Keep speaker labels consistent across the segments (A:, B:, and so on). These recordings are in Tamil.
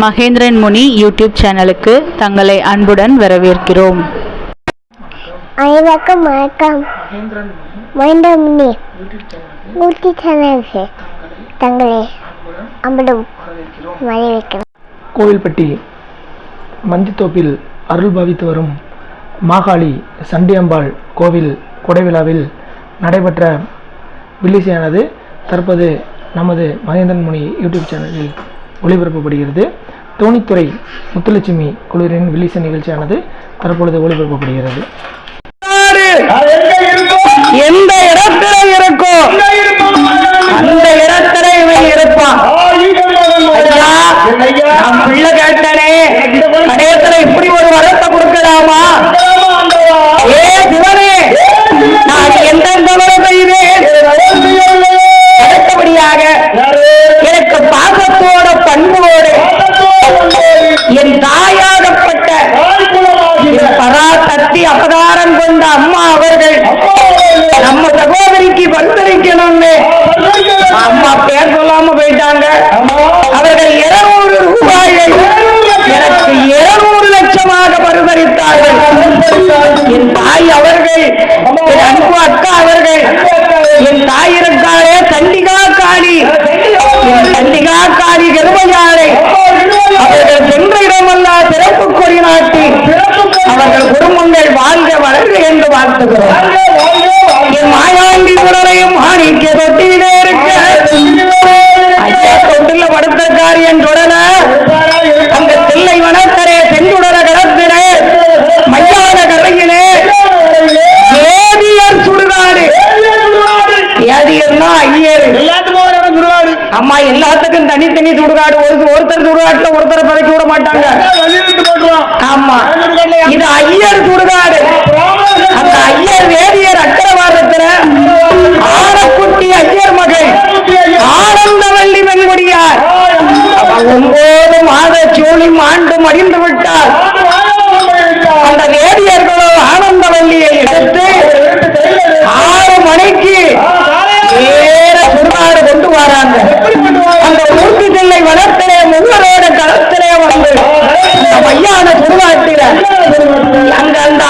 A: மகேந்திரன் முனி யூடியூப் சேனலுக்கு தங்களை அன்புடன் வரவேற்கிறோம்.
B: அனைவருக்கும் வணக்கம். மைண்டமினி ஊட்டி சேனலுக்கு தங்களை அம்பலம் வரவேற்கிறோம்.
C: கோவில்பட்டி மந்தித்தோப்பில் அருள் பாவித்து வரும் மாகாளி சண்டியம்பாள் கோவில் கொடைவிழாவில் நடைபெற்ற வில்லிசையானது தற்போது நமது மகேந்திரன் முனி யூடியூப் சேனலில் ஒளிபரப்பப்படுகிறது. தோணித்துறை முத்துலட்சுமி குழுவின் வில்லிசை நிகழ்ச்சியானது தற்பொழுது ஒளிபரப்பப்படுகிறது.
D: எந்த இடத்துல இருக்கும். அந்த இடத்துல இவன் இருப்பான். பிள்ளை கேட்டனே கடையத்துல இப்படி ஒரு வரத்தை கொடுக்கலாமா? அவதாரம் கொண்ட அம்மா அவர்கள். நம்ம சகோதரிக்கு பரிசளிக்கணும்னு அம்மா பேர் சொல்லாம போயிட்டாங்க. அவர்கள் இருநூறு ரூபாயை எனக்கு இருநூறு லட்சமாக பரிசளித்தார்கள். என் தாய் அவர்கள் என் அன்பு அக்கா அவர்கள் என் தாய் இருக்காரே சண்டிகா காளி. தண்டிகா சண்டிகா காளி கருமையாளை. அவர்கள் சென்ற இடமெல்லாம் சிறப்பு கொடி நாட்டி. அவர்கள் குடும்பம் parte de la மடிந்து விட்டார் அந்த வேதியர்களோ ஆனந்தவல்லியை எடுத்து ஆறு மணிக்கு நேர சுடுகாடு கொண்டு வராங்க. அந்த ஊர்த்தி தில்லை வளர்த்திலே முன்னரோட களத்திலே வந்து இந்த மையான சுடுகாட்டில அங்க அந்த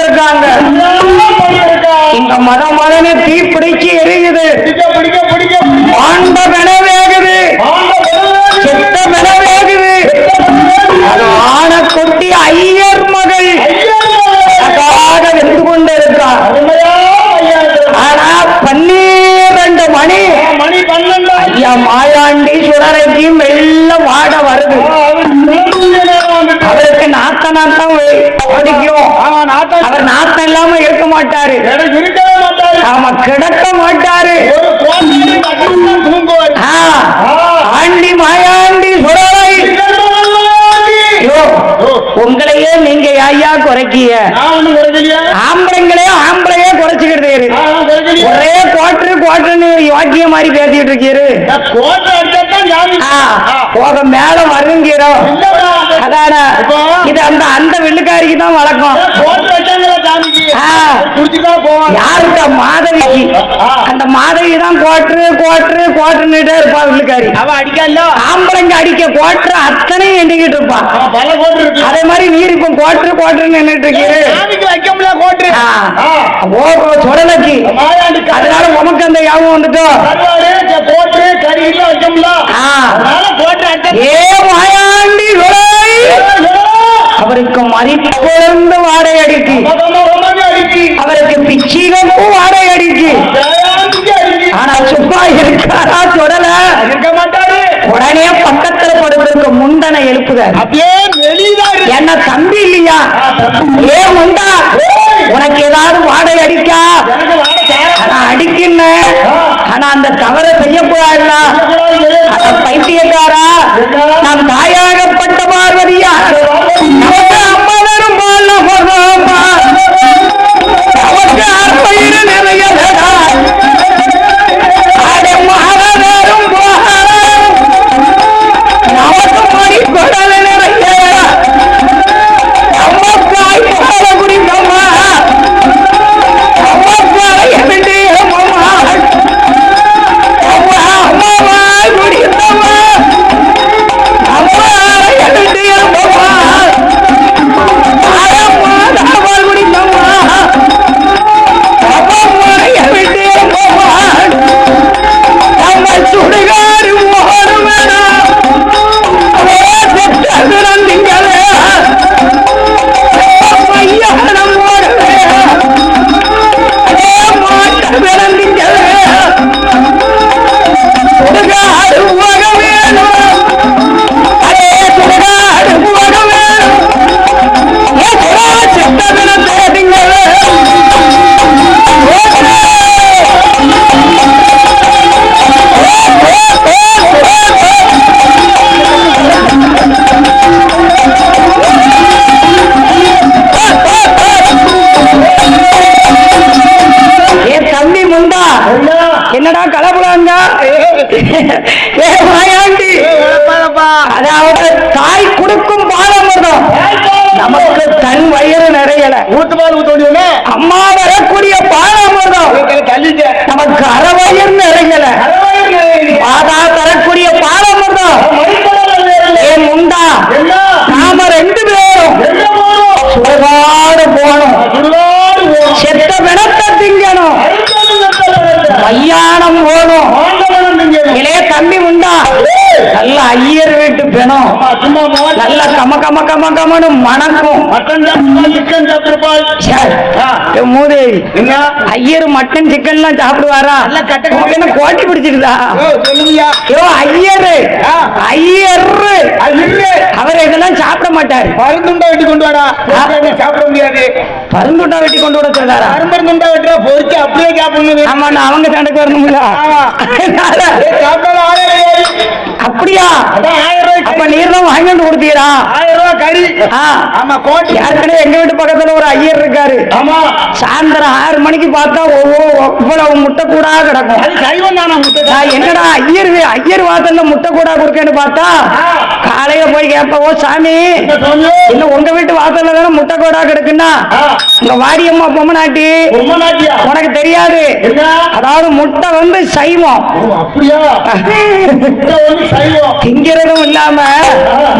D: பார்வதி படுத்திருக்காங்க இங்க மத மதனு தீ பிடிச்சு எரியுது
E: பன்னெண்டு
D: மாயாண்டி மெல்ல வாட வருது. அவருக்கு நாத்த நாத்தம் பிடிக்கும் அவர் நாத்தம் இல்லாம இருக்க மாட்டாரு. ஆமா கிடக்க மாட்டாரு. ஆண்டி மாயாண்டி சுடரை உங்களையே நீங்க ஐயா குறைக்கிய ஆம்பளைங்களே ஆம்பளையே குறைச்சுக்கிட்டு ஒரே குவாட்ரு குவாட்ருன்னு யோக்கிய மாதிரி பேசிட்டு இருக்கீரு.
E: கோட்டை
D: போக மேல வருங்கிறோம் அதான? இது அந்த அந்த வெள்ளுக்காரிக்கு தான் வழக்கம்
E: போவாங்க.
D: யாருக்கா மாதவிக்கு அந்த மாதவி தான் கோட்ரு கோட்ரு கோட்ருன்னுட்டே இருப்பா வெள்ளுக்காரி
E: அவ அடிக்கல
D: ஆம்பளைங்க அடிக்க கோட்ரு அத்தனையும் எண்ணிக்கிட்டு
E: பல இருக்கு.
D: அதே மாதிரி நீர் இப்ப கோட்ரு கோட்ருன்னு இருக்கீரு
E: ஜாமிக்கு வைக்க முடியல.
D: ஆ. ஓ சுடலைக்கு.
E: மாயாண்டி
D: அதனால உனக்கு அந்த யாபம் வந்துட்டோம்
E: கோட்டு கறி வைக்க முடியல.
D: ஏ மாயாண்டி அவருக்கு மறிப்பொழுந்து வாடகை அடிக்கு அவருக்கு பிச்சிகப்பு வாடகை அடிக்கு ஆனா சுப்பா இருக்காரா சுடல
E: இருக்க மாட்டாரு
D: உடனே பக்கத்துல படுவதற்கு முண்டனை எழுப்புதார்
E: அப்படியே
D: என்ன தம்பி இல்லையா? ஏ முண்டா உனக்கு ஏதாவது வாடகை அடிக்கா
E: அடிக்கின்ன?
D: ஆனா ஆனா அந்த தவறை செய்யக்கூடாதுல்ல பைத்தியக்காரா நாம் தாயாகப்பட்ட பார்வதியா? கொடுக்கும் பாலமிர்தம் நமக்கு தன் வயிறு நிறையல.
E: ஊத்து பால் ஊத்த வேண்டியதுன்னு
D: அம்மா வரக்கூடிய பாலமிர்தம் நமக்கு அரை வயிறு நிறையல மாதா தரக்கூடிய பாலமிர்தம் ஏ முண்டா? நாம ரெண்டு பேரும். சுடுகாடு போகணும். செத்த பிணத்தை திங்கணும். மையானம் போகணும். இளைய தம்பி உண்டா ஐயர் வீட்டு பிணம். நல்ல கம கம கம கமனு மணக்கும். மூதேவி ஐயர் மட்டன் சிக்கன் எல்லாம் சாப்பிடுவாரா? என்ன கோட்டி பிடிச்சிருதா ஐயோ ஐயரு. ஐயரு. அவர் இதெல்லாம் சாப்பிட மாட்டாரு.
E: பருந்துண்டா வெட்டி கொண்டு வாடா. சாப்பிட முடியாது.
D: பருந்துட்டா வெட்டி கொண்டு வர சொல்றாரா?
E: அரும்பருந்துண்டா வெட்டுறா பொறிச்சு அப்படியே சாப்பிடணும்.
D: ஆமா நான் அவங்க சண்டைக்கு வரணும்ல. அப்படியா? அப்ப நீர் தான் வாங்கிட்டு கொடுத்தீரா?
E: ஆயிரம் ரூபாய் கறி. ஆமா கோட்டி.
D: ஏற்கனவே எங்க வீட்டு பக்கத்துல ஒரு ஐயர் இருக்காரு.
E: ஆமா.
D: சாயந்தரம் ஆறு மணிக்கு பார்த்தா ஒவ்வொரு இவ்வளவு முட்டை. கூடா கிடக்கும் என்னடா ஐயர் ஐயர் வாசல்ல முட்டை கூடா கொடுக்கேன்னு பார்த்தா. காலையில போய் கேட்ப ஓ சாமி? இல்ல உங்க வீட்டு வாசல்ல தானே முட்டை கோடா கிடக்குன்னா. உங்க வாரியம்மா பொம்மநாட்டி உனக்கு தெரியாது.
E: என்ன?
D: அதாவது முட்டை வந்து சைவம். திங்கிறதும் இல்லாம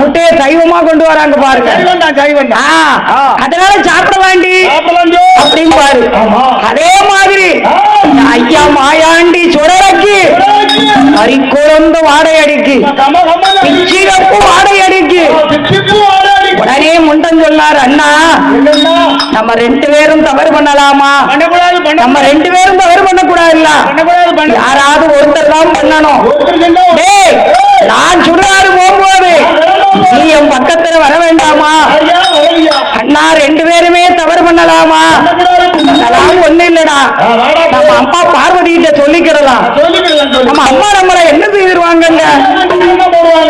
D: முட்டையை சைவமா கொண்டு வராங்க பாருங்க. அதனால சாப்பிட வேண்டி. அப்படின்னு பாரு. அதே மாதிரி. ஐயா மாயாண்டி சுடலைக்கு கறிக்குழந்து வாடை அடிக்கு வாடை அடிக்கு. உடனே முண்டன் சொன்னார் அண்ணா? நம்ம ரெண்டு பேரும் தவறு பண்ணலாமா? நம்ம ரெண்டு பேரும் தவறு
E: பண்ண
D: யாராவது ஒருத்தர் தான் பண்ணணும். நான் சுடுகாடு போகும்போது. நீ என் பக்கத்துல வர வேண்டாமா? அண்ணா ரெண்டு பேருமே தவறு பண்ணலாமா? அதெல்லாம் ஒண்ணு இல்லடா. நம்ம அம்மா பார்வதி கிட்ட சொல்லிக்கிடலாம்
E: சொல்லிக்கலாம் சொல்லு
D: நம்ம அம்மா நம்மள என்ன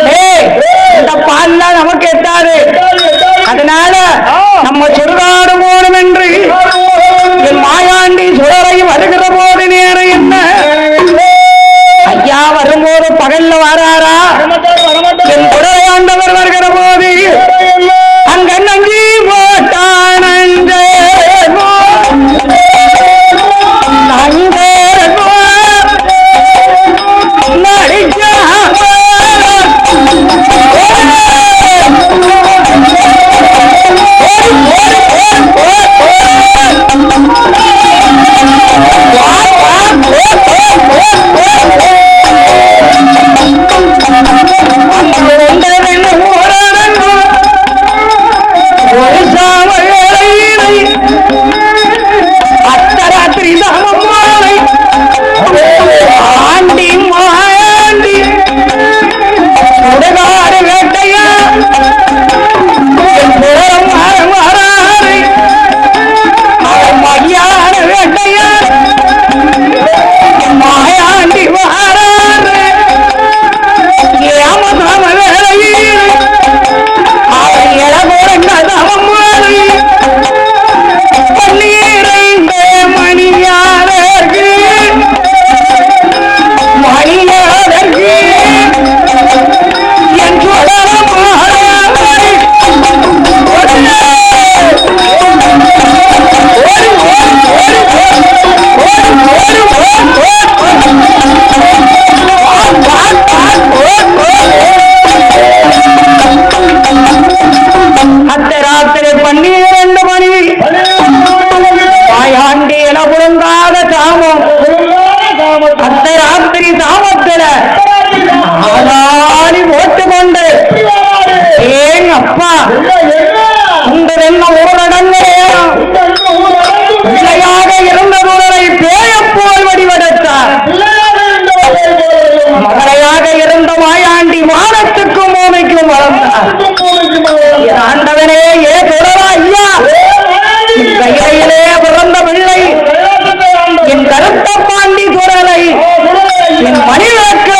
D: டேய் இந்த பால்லாம் நமக்கு எட்டாது. அதனால நம்ம சுடுகாடு போகணும் என்று என் மாயாண்டி சுடரை வருகிற போது நேரம் என்ன? ஐயா வரும்போது பகல்ல வராரா ஆண்டவனே ஏ தொடரா ஐயா! கையிலே பிறந்த பிள்ளை. என் கருத்த பாண்டி குரலை. என் மணிவிளக்கு